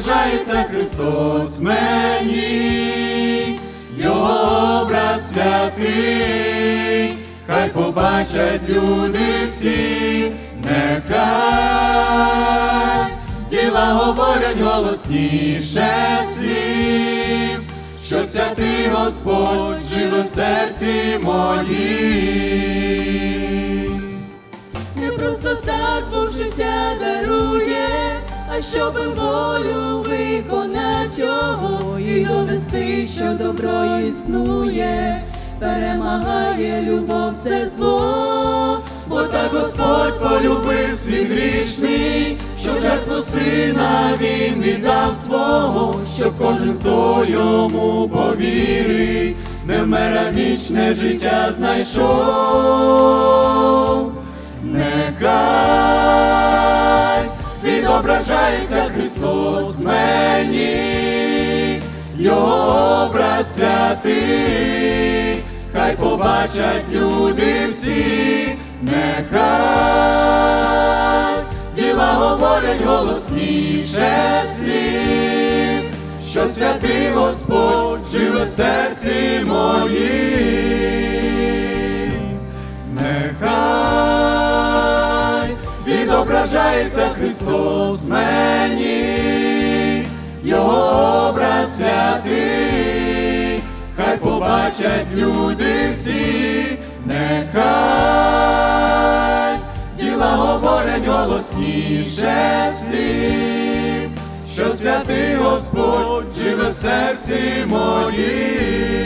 відображається Христос мені, Його образ святий, хай побачать люди всі, нехай діла говорять голосніше слів, що святий Господь живе в серці моїм. Не просто так а щоби волю виконать його і довести, що добро існує, перемагає любов все зло, Бо так Господь полюбив світ грішний, що жертву сина він віддав свого, щоб кожен, хто йому повірить, не вмер, а вічне життя знайшов. Нехай відображається Христос мені, Його образ святий, хай побачать люди всі, нехай діла говорять голосніше слів, що святий Господь живе в серці моїм. Нехай відображається Христос мені, Його образ святий, хай побачать люди всі, нехай діла говорять голосніше слів, що святий Господь живе в серці моїм.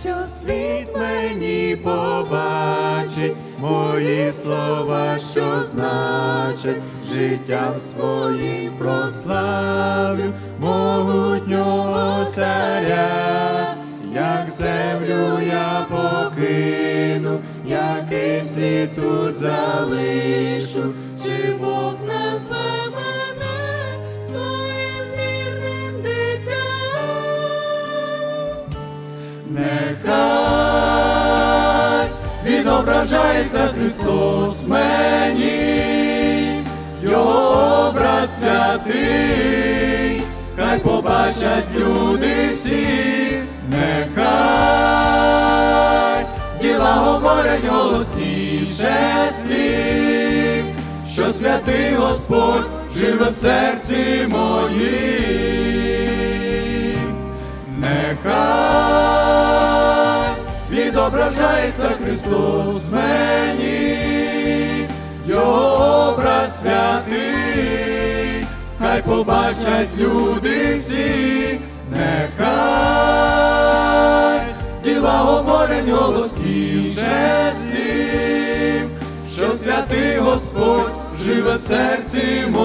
Що світ мені побачить, мої слова, що значать, життям своїм прославлю могутнього царя, як землю я покину, який слід тут залишу, чи Нехай відображається Христос мені, Його образ святий, хай побачать люди всі, нехай діла говорять голосніше слів, що святий Господь живе в серці моїм. Відображається Христос мені, Його образ святий, хай побачать люди всі, нехай діла говорять голосніше слів, що святий Господь живе в серці моїм.